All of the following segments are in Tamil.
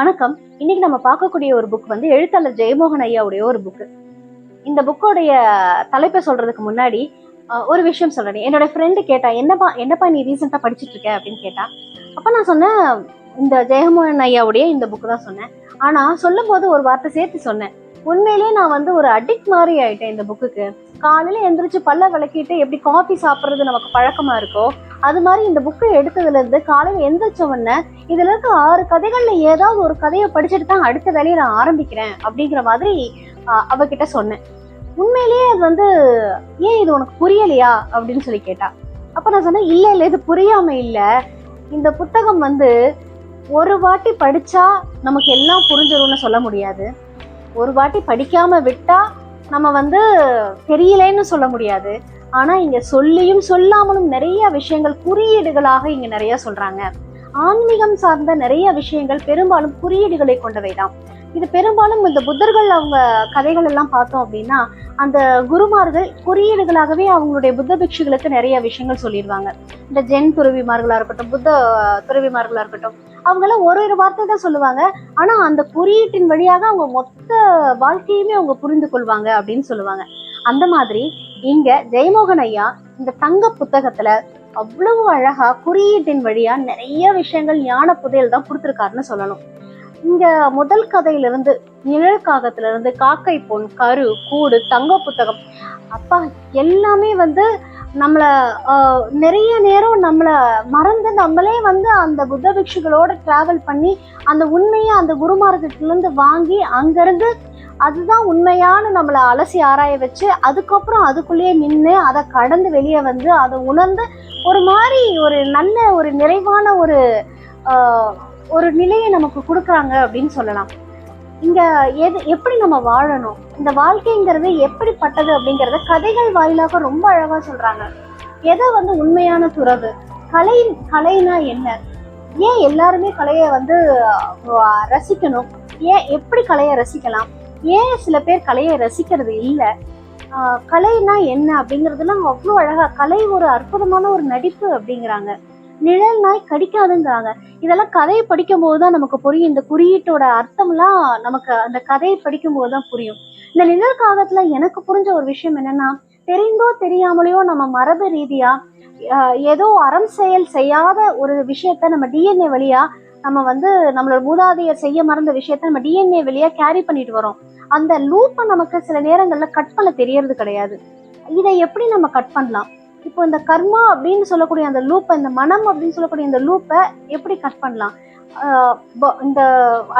வணக்கம். இன்னைக்கு நம்ம பார்க்கக்கூடிய ஒரு புக் வந்து எழுத்தாளர் ஜெயமோகன் ஐயாவுடைய ஒரு புக் இந்த புக்கோடைய தலைப்பை சொல்றதுக்கு முன்னாடி ஒரு விஷயம் சொல்றேன். என்னோட ஃப்ரெண்டு கேட்டா என்னப்பா என்னப்பா நீ ரீசெண்டா படிச்சிட்டு இருக்க? அப்படின்னு கேட்டா அப்ப நான் சொன்னேன் இந்த ஜெயமோகன் ஐயாவுடைய இந்த புக் தான் சொன்னேன். ஆனா சொல்லும் போது ஒரு வார்த்தை சேர்த்து சொன்னேன். உண்மையிலேயே நான் வந்து ஒரு அடிக்ட் மாதிரி ஆயிட்டேன் இந்த புக்குக்கு காலையில எந்திரிச்சு பல்ல விளக்கிட்டு எப்படி காஃபி சாப்பிட்றது நமக்கு பழக்கமா இருக்கோ அது மாதிரி இந்த புக்கை எடுத்ததுல இருந்து காலையில எந்திரிச்ச உடனே இதுல இருக்க ஆறு கதைகள்ல ஏதாவது ஒரு கதையை படிச்சுட்டு தான் அடுத்த வேலையை நான் ஆரம்பிக்கிறேன் அப்படிங்கிற மாதிரி அவகிட்ட சொன்னேன். உண்மையிலேயே அது வந்து ஏன் இது உனக்கு புரியலையா? அப்படின்னு சொல்லி கேட்டா. அப்ப நான் சொன்னேன் இல்ல இல்ல இது புரியாம இல்ல. இந்த புத்தகம் வந்து ஒரு வாட்டி படிச்சா நமக்கு எல்லாம் புரிஞ்சிடும்னு சொல்ல முடியாது. ஒரு வாட்டி படிக்காம விட்டா நம்ம வந்து தெரியலேன்னு சொல்ல முடியாது. ஆனால் இங்கே சொல்லியும் சொல்லாமலும் நிறைய விஷயங்கள் குறியீடுகளாக இங்கே நிறைய சொல்கிறாங்க ஆன்மீகம் சார்ந்த நிறைய விஷயங்கள் பெரும்பாலும் குறியீடுகளை கொண்டவை தான் இது பெரும்பாலும் இந்த புத்தர்கள் அவங்க கதைகள் எல்லாம் பார்த்தோம் அப்படின்னா அந்த குருமார்கள் குறியீடுகளாகவே அவங்களுடைய புத்த பிக்ஷுகளுக்கு நிறைய விஷயங்கள் சொல்லிடுவாங்க இந்த ஜென் துறவிமார்களா இருக்கட்டும் புத்த துறவிமார்களா இருக்கட்டும் அவங்க எல்லாம் ஒரு ஒரு வார்த்தை தான் சொல்லுவாங்க. ஆனா அந்த குறியீட்டின் வழியாக அவங்க மொத்த வாழ்க்கையுமே அவங்க புரிந்து கொள்வாங்க அப்படின்னு சொல்லுவாங்க. அந்த மாதிரி இங்க ஜெயமோகன் ஐயா இந்த தங்க புத்தகத்துல அவ்வளவு அழகா குறியீட்டின் வழியா நிறைய விஷயங்கள் ஞான புதையல் தான் கொடுத்துருக்காருன்னு சொல்லணும். இங்க முதல் கதையிலிருந்து நிழல் காகத்துல இருந்து காக்கை பொன் கரு கூடு தங்க புத்தகம் அப்பா எல்லாமே வந்து நம்மள நிறைய நேரம் நம்மள மறந்து நம்மளே வந்து அந்த புத்த பிக்ஷுகளோட டிராவல் பண்ணி அந்த உண்மையை அந்த குருமார்கிட்ட இருந்து வாங்கி அங்கிருந்து அதுதான் உண்மையான நம்மளை அலசி ஆராய வச்சு அதுக்கப்புறம் அதுக்குள்ளேயே நின்று அதை கடந்து வெளியே வந்து அதை உணர்ந்து ஒரு மாதிரி ஒரு நல்ல ஒரு நிறைவான ஒரு ஒரு நிலையை நமக்கு கொடுக்குறாங்க அப்படின்னு சொல்லலாம். இங்கே எது எப்படி நம்ம வாழணும்? இந்த வாழ்க்கைங்கிறது எப்படிப்பட்டது அப்படிங்கிறத கதைகள் வாயிலாக ரொம்ப அழகாக சொல்கிறாங்க எதை வந்து உண்மையான துறவு? கலை கலைனா என்ன? ஏன் எல்லாருமே கலையை வந்து ரசிக்கணும்? ஏன் எப்படி கலையை ரசிக்கலாம்? ஏன் சில பேர் கலையை ரசிக்கிறது இல்லை? கலைனா என்ன அப்படிங்கிறதுலாம் அவ்வளோ அழகா கலை ஒரு அற்புதமான ஒரு நடிப்பு அப்படிங்கிறாங்க. நிழல் நாய் கடிக்காதுங்கிறாங்க. இதெல்லாம் கதையை படிக்கும் போதுதான் நமக்கு புரியும். இந்த குறியீட்டோட அர்த்தம்லாம் நமக்கு அந்த கதையை படிக்கும் போதுதான் புரியும். இந்த நிழல் காகத்துல எனக்கு புரிஞ்ச ஒரு விஷயம் என்னன்னா தெரிந்தோ தெரியாமலையோ நம்ம மரபு ரீதியா ஏதோ அறம் செயல் செய்யாத ஒரு விஷயத்த நம்ம டிஎன்ஏ வழியா நம்ம வந்து நம்மளோட மூதாதையர் செய்ய மறந்த விஷயத்த நம்ம டிஎன்ஏ வழியா கேரி பண்ணிட்டு வரோம். அந்த லூப்பை நமக்கு சில நேரங்கள்ல கட் பண்ண தெரியறது கிடையாது. இதை எப்படி நம்ம கட் பண்ணலாம்? இப்போ இந்த கர்மா அப்படின்னு சொல்லக்கூடிய அந்த லூப்பை இந்த மனம் அப்படின்னு சொல்லக்கூடிய இந்த லூப்பை எப்படி கட் பண்ணலாம்? இந்த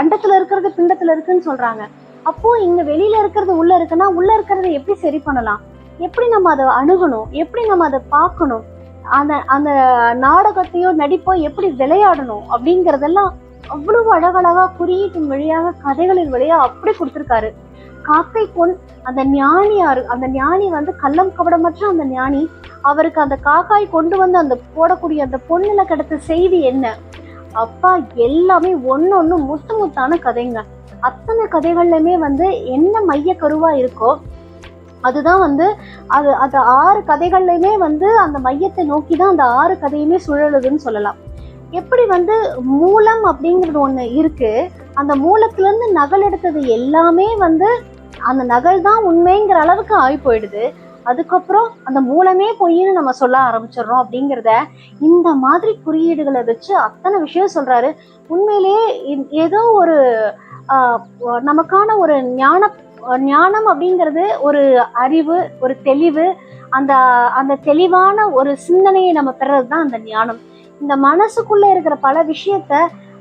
அண்டத்துல இருக்கிறது பிண்டத்துல இருக்குன்னு சொல்றாங்க. அப்போ இங்க வெளியில இருக்கிறது உள்ள இருக்குன்னா உள்ள இருக்கிறத எப்படி சரி பண்ணலாம்? எப்படி நம்ம அதை அணுகணும்? எப்படி நம்ம அதை பார்க்கணும்? அந்த அந்த நாடகத்தையோ நடிப்போ எப்படி விளையாடணும் அப்படிங்கிறதெல்லாம் அவ்வளவு அழகழகா குறியீட்டின் வழியாக கதைகளின் வழியா அப்படி கொடுத்துருக்காரு. காக்கை பொன் அந்த ஞானியாரு அந்த ஞானி வந்து கள்ளம் கபடமற்ற அந்த ஞானி. அவருக்கு அந்த காக்காய் கொண்டு வந்து அந்த போடக்கூடிய அந்த பொண்ணுல கிடைத்த செய்தி என்ன? அப்பா எல்லாமே ஒன்று ஒன்று முத்து முத்தான கதைங்க. அத்தனை கதைகள்லையுமே வந்து என்ன மைய கருவா இருக்கோ அதுதான் வந்து அது அது ஆறு கதைகள்லையுமே வந்து அந்த மையத்தை நோக்கி தான் அந்த ஆறு கதையுமே சுழலுதுன்னு சொல்லலாம். எப்படி வந்து மூலம் அப்படிங்கிறது ஒண்ணு இருக்கு. அந்த மூலத்துலேருந்து நகல் எடுத்தது எல்லாமே வந்து அந்த நகல் தான் உண்மைங்கிற அளவுக்கு ஆகி போயிடுது அதுக்கப்புறம் அந்த மூலமே பொய்ன்னு நம்ம சொல்ல ஆரம்பிச்சிடுறோம் அப்படிங்கிறத இந்த மாதிரி குறியீடுகளை வச்சு அத்தனை விஷயம் சொல்றாரு. உண்மையிலேயே ஏதோ ஒரு நமக்கான ஒரு ஞான ஞானம் அப்படிங்கிறது ஒரு அறிவு ஒரு தெளிவு அந்த அந்த தெளிவான ஒரு சிந்தனையை நம்ம பெறது தான் அந்த ஞானம். இந்த மனசுக்குள்ளே இருக்கிற பல விஷயத்த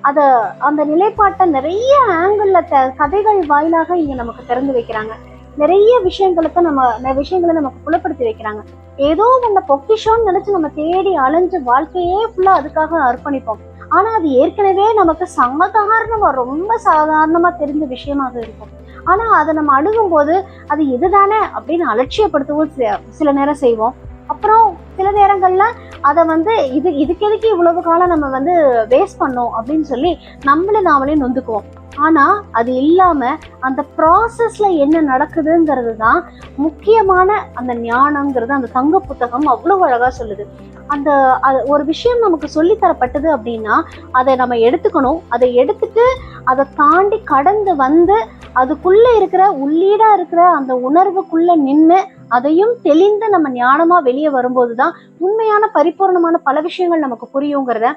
அதை அந்த நிலைப்பாட்டை நிறைய ஆங்கிளில் த கதைகள் வாயிலாக இங்கே நமக்கு திறந்து வைக்கிறாங்க. நிறைய விஷயங்களுக்கு நம்ம நிறைய விஷயங்களை நமக்கு புலப்படுத்தி வைக்கிறாங்க. ஏதோ ஒன்று பொக்கிஷோன்னு நினச்சி நம்ம தேடி அலைஞ்சு வாழ்க்கையே ஃபுல்லாக அதுக்காக அர்ப்பணிப்போம். ஆனால் அது ஏற்கனவே நமக்கு சாதாரணமா ரொம்ப சாதாரணமாக தெரிஞ்ச விஷயமாக இருக்கும். ஆனால் அதை நம்ம அணுகும்போது அது அது இதுதானே அப்படின்னு அலட்சியப்படுத்தவும் சில நேரம் செய்வோம். அப்புறம் சில நேரங்கள்ல அதை வந்து இது இதுக்கு எதுக்கு இவ்வளவு காலம் நம்ம வந்து வேஸ்ட் பண்ணோம் அப்படின்னு சொல்லி நம்மளை நாமளே நொந்துக்குவோம். ஆனால் அது இல்லாமல் அந்த ப்ராசஸில் என்ன நடக்குதுங்கிறது தான் முக்கியமான அந்த ஞானங்கிறது அந்த தங்க புத்தகம் அவ்வளோ அழகாக சொல்லுது. அந்த அது- ஒரு விஷயம் நமக்கு சொல்லித் தரப்பட்டது அப்படின்னா அதை நம்ம எடுத்துக்கணும். அதை எடுத்துட்டு அதை தாண்டி கடந்து வந்து அதுக்குள்ள இருக்கிற உள்ளீடா இருக்கிற அந்த உணர்வுக்குள்ள நின்று அதையும் தெளிந்து நம்ம ஞானமா வெளியே வரும்போது தான் உண்மையான பரிபூர்ணமான பல விஷயங்கள் நமக்கு புரியுங்கிறத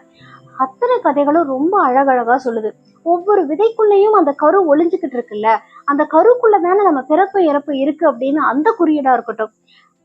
அத்தனை கதைகளும் ரொம்ப அழகழகா சொல்லுது. ஒவ்வொரு விதைக்குள்ளேயும் அந்த கரு ஒளிஞ்சுக்கிட்டு இருக்குல்ல அந்த கருக்குள்ள தானே நம்ம பிறப்பு இறப்பு இருக்கு அப்படின்னு அந்த குறியீடா இருக்கட்டும்.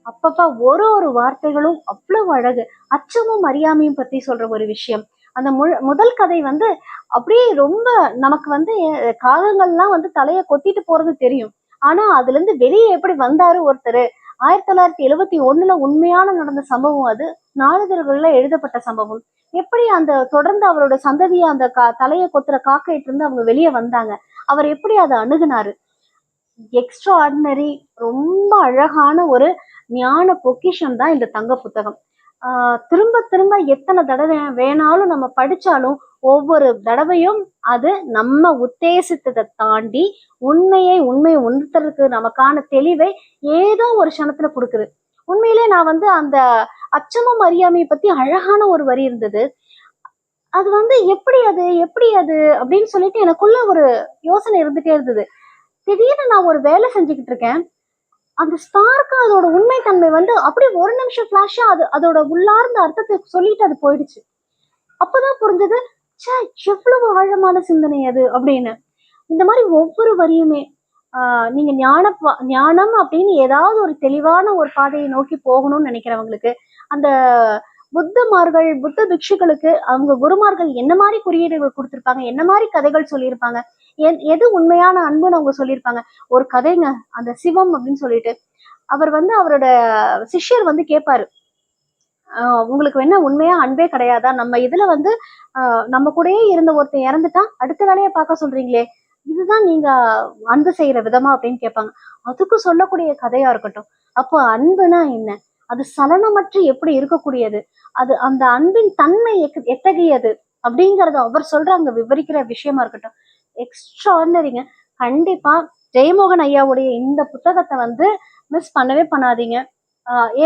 அப்பப்பா ஒரு ஒரு வார்த்தைகளும் அவ்வளவு அழகு. அச்சமும் அறியாமையும் பத்தி சொல்ற ஒரு விஷயம். அந்த முழு- முதல் கதை வந்து அப்படியே ரொம்ப நமக்கு வந்து காகங்கள்லாம் வந்து தலையை கொத்திட்டு போறது தெரியும். ஆனா அதுல இருந்து வெளியே எப்படி வந்தாரு ஒருத்தர்? ஆயிரத்தி தொள்ளாயிரத்தி எழுபத்தி ஒண்ணுல உண்மையான நடந்த சம்பவம் அது. நாளிதழ்கள்ல எழுதப்பட்ட சம்பவம். எப்படி அந்த தொடர்ந்து அவரோட சந்ததியை அந்த கா தலையை கொத்துற காக்கையிட்டு இருந்து அவங்க வெளியே வந்தாங்க. அவர் எப்படி அதை அணுகுனாரு? எக்ஸ்ட்ரா ஆர்டினரி ரொம்ப அழகான ஒரு ஞான பொக்கிஷம் தான் இந்த தங்க புத்தகம். திரும்ப திரும்ப எத்தனை தடவை வேணாலும் நம்ம படிச்சாலும் ஒவ்வொரு தடவையும் அது நம்ம உத்தேசித்ததை தாண்டி உண்மையை உண்மையை உணர்த்துறதுக்கு நமக்கான தெளிவை ஏதோ ஒரு க்ஷணத்துல கொடுக்குது. உண்மையிலே நான் வந்து அந்த அச்சமும் அறியாமையை பத்தி அழகான ஒரு வரி இருந்தது. அது வந்து எப்படி அது எப்படி அது அப்படின்னு சொல்லிட்டு எனக்குள்ள ஒரு யோசனை இருந்துட்டே இருந்தது. திடீர்னு நான் ஒரு வேலை செஞ்சுக்கிட்டு இருக்கேன். அந்த ஸ்டார்க்கு அதோட உண்மைத்தன்மை வந்து அப்படியே ஒரு நிமிஷம் ஃப்ளாஷா அது அதோட உள்ளார்ந்த அர்த்தத்தை சொல்லிட்டு அது போயிடுச்சு. அப்பதான் புரிஞ்சது ச்சே எவ்வளவு ஆழமான சிந்தனை அது அப்படின்னு. இந்த மாதிரி ஒவ்வொரு வரியுமே ஆஹ் நீங்க ஞான ஞானம் அப்படின்னு ஏதாவது ஒரு தெளிவான ஒரு பாதையை நோக்கி போகணும்னு நினைக்கிறவங்களுக்கு அந்த புத்தமார்கள் புத்த பிக்ஷுக்களுக்கு அவங்க குருமார்கள் என்ன மாதிரி குறியீடுகள் கொடுத்திருப்பாங்க? என்ன மாதிரி கதைகள் சொல்லியிருப்பாங்க? எது உண்மையான அன்புன்னு அவங்க சொல்லியிருப்பாங்க? ஒரு கதைங்க அந்த சிவம் அப்படின்னு சொல்லிட்டு. அவர் வந்து அவரோட சிஷ்யர் வந்து கேட்பாரு ஆஹ் உங்களுக்கு என்ன உண்மையா அன்பே கிடையாதா? நம்ம இதுல வந்து ஆஹ் நம்ம கூடயே இருந்த ஒருத்தன் இறந்துட்டான் அடுத்த வேலையை பார்க்க சொல்றீங்களே இதுதான் நீங்க அன்பு செய்யற விதமா? அப்படின்னு கேட்பாங்க அதுக்கு சொல்லக்கூடிய கதையா இருக்கட்டும். அப்போ அன்புனா என்ன? அது சலனமற்று எப்படி இருக்கக்கூடியது? அது அந்த அன்பின் தன்மை எத்தகையது? அப்படிங்கறத அவர் சொல்ற அங்க விவரிக்கிற விஷயமா இருக்கட்டும். எக்ஸ்ட்ராடினரிங்க கண்டிப்பா ஜெயமோகன் ஐயாவுடைய இந்த புத்தகத்தை வந்து மிஸ் பண்ணவே பண்ணாதீங்க.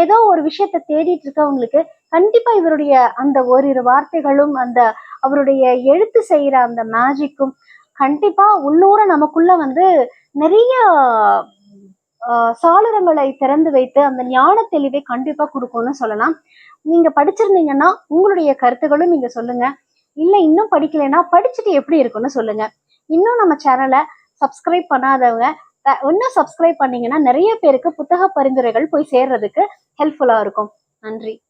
ஏதோ ஒரு விஷயத்த தேடிட்டு இருக்கவங்களுக்கு கண்டிப்பா இவருடைய அந்த ஓரிரு வார்த்தைகளும் அந்த அவருடைய எழுத்து செய்யற அந்த மேஜிக்கும் கண்டிப்பா உள்ளூர நமக்குள்ள வந்து நிறைய சாளரங்களை திறந்து வைத்து அந்த ஞான தெளிவை கண்டிப்பா கொடுக்கும்னு சொல்லலாம். நீங்க படிச்சிருந்தீங்கன்னா உங்களுடைய கருத்துக்களும் நீங்க சொல்லுங்க. இல்ல இன்னும் படிக்கலைன்னா படிச்சுட்டு எப்படி இருக்குன்னு சொல்லுங்க. இன்னும் நம்ம சேனலை சப்ஸ்கிரைப் பண்ணாதவங்க த- இன்னும் சப்ஸ்கிரைப் பண்ணீங்கன்னா நிறைய பேருக்கு புத்தக பரிந்துரைகள் போய் சேர்றதுக்கு ஹெல்ப்ஃபுல்லா இருக்கும். நன்றி.